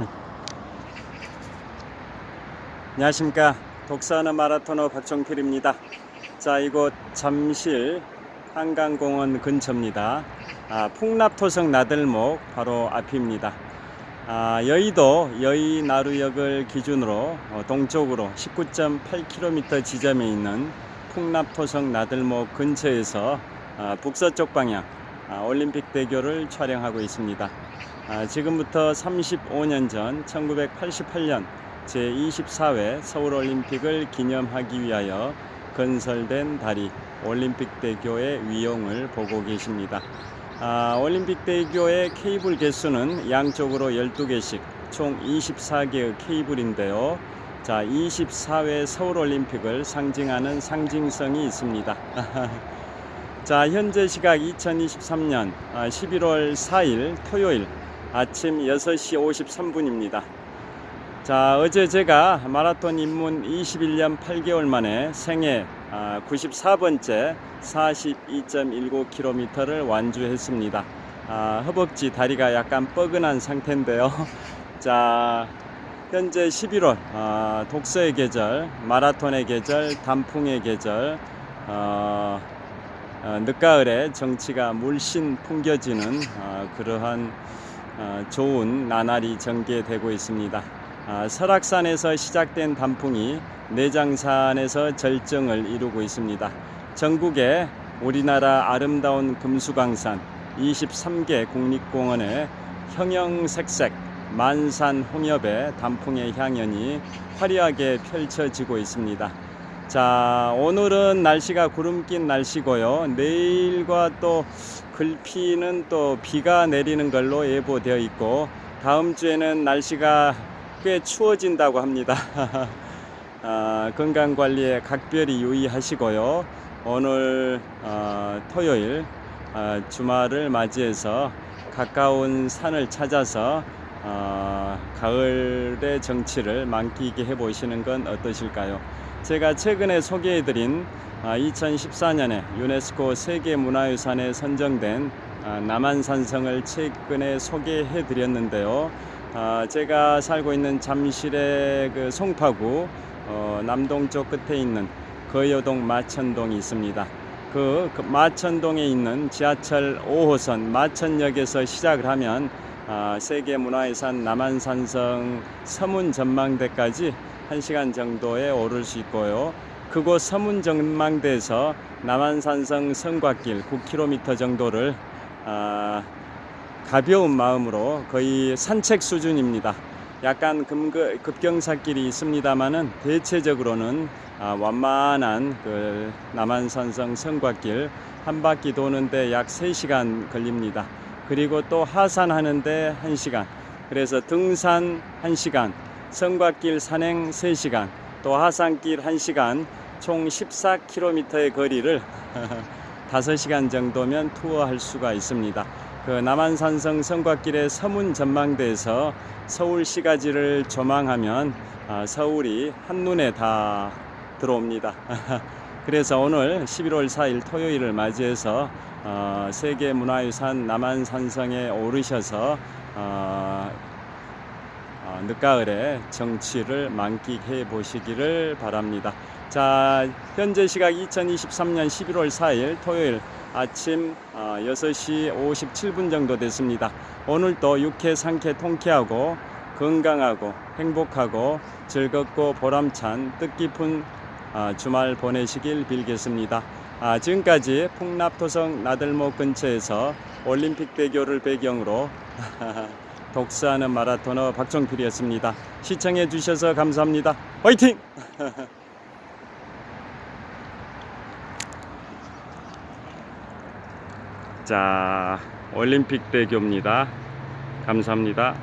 안녕하십니까. 독서하는 마라토너 박정필입니다. 자 이곳 잠실 한강공원 근처입니다. 아, 풍납토성 나들목 바로 앞입니다. 아, 여의도 여의나루역을 기준으로 어, 동쪽으로 19.8km 지점에 있는 풍납토성 나들목 근처에서 아, 북서쪽 방향 아, 올림픽 대교를 촬영하고 있습니다. 아, 지금부터 35년 전 1988년 제24회 서울올림픽을 기념하기 위하여 건설된 다리 올림픽대교의 위용을 보고 계십니다. 아, 올림픽대교의 케이블 개수는 양쪽으로 12개씩 총 24개의 케이블인데요. 자, 24회 서울올림픽을 상징하는 상징성이 있습니다. 자, 현재 시각 2023년 11월 4일 토요일 아침 6시 53분입니다. 자, 어제 제가 마라톤 입문 21년 8개월 만에 생애 94번째 42.19km를 완주했습니다. 아, 허벅지 다리가 약간 뻐근한 상태인데요. 자, 현재 11월 아, 독서의 계절, 마라톤의 계절, 단풍의 계절, 어, 어, 늦가을에 정치가 물씬 풍겨지는 어, 그러한 어, 좋은 나날이 전개되고 있습니다. 아, 설악산에서 시작된 단풍이 내장산에서 절정을 이루고 있습니다. 전국에 우리나라 아름다운 금수강산 23개 국립공원에 형형색색 만산 홍엽의 단풍의 향연이 화려하게 펼쳐지고 있습니다. 자, 오늘은 날씨가 구름 낀 날씨고요. 내일과 또 글피는 또 비가 내리는 걸로 예보되어 있고 다음 주에는 날씨가 꽤 추워진다고 합니다. 아, 건강 관리에 각별히 유의하시고요. 오늘 어, 토요일 어, 주말을 맞이해서 가까운 산을 찾아서 어, 가을의 정치를 만끽해 보시는 건 어떠실까요? 제가 최근에 소개해드린 2014년에 유네스코 세계문화유산에 선정된 아, 남한산성을 최근에 소개해 드렸는데요. 아, 제가 살고 있는 잠실의 그 송파구 어, 남동쪽 끝에 있는 거여동 마천동이 있습니다. 그, 그 마천동에 있는 지하철 5호선 마천역에서 시작을 하면 아, 세계문화유산 남한산성 서문 전망대까지 1시간 정도에 오를 수 있고요. 그곳 서문 전망대에서 남한산성 성곽길 9km 정도를 아, 가벼운 마음으로 거의 산책 수준입니다. 약간 금그, 급경사길이 있습니다만은 대체적으로는 아, 완만한 그 남한산성 성곽길 한 바퀴 도는데 약 3시간 걸립니다. 그리고 또 하산하는데 1시간. 그래서 등산 1시간, 성곽길 산행 3시간, 또 하산길 1시간, 총 14km의 거리를 5시간 정도면 투어할 수가 있습니다. 그 남한산성 성곽길의 서문 전망대에서 서울 시가지를 조망하면 아, 서울이 한눈에 다 들어옵니다. 그래서 오늘 11월 4일 토요일을 맞이해서 어, 세계문화유산 남한산성에 오르셔서 어, 어, 늦가을에 정취를 만끽해 보시기를 바랍니다. 자, 현재 시각 2023년 11월 4일 토요일 아침 어, 6시 57분 정도 됐습니다. 오늘도 유쾌, 상쾌, 통쾌하고 건강하고 행복하고 즐겁고 보람찬 뜻깊은 어, 주말 보내시길 빌겠습니다. 아, 지금까지 풍납토성 나들목 근처에서 올림픽 대교를 배경으로 독서하는 마라토너 박정필이었습니다. 시청해 주셔서 감사합니다. 화이팅! 자, 올림픽 대교입니다. 감사합니다.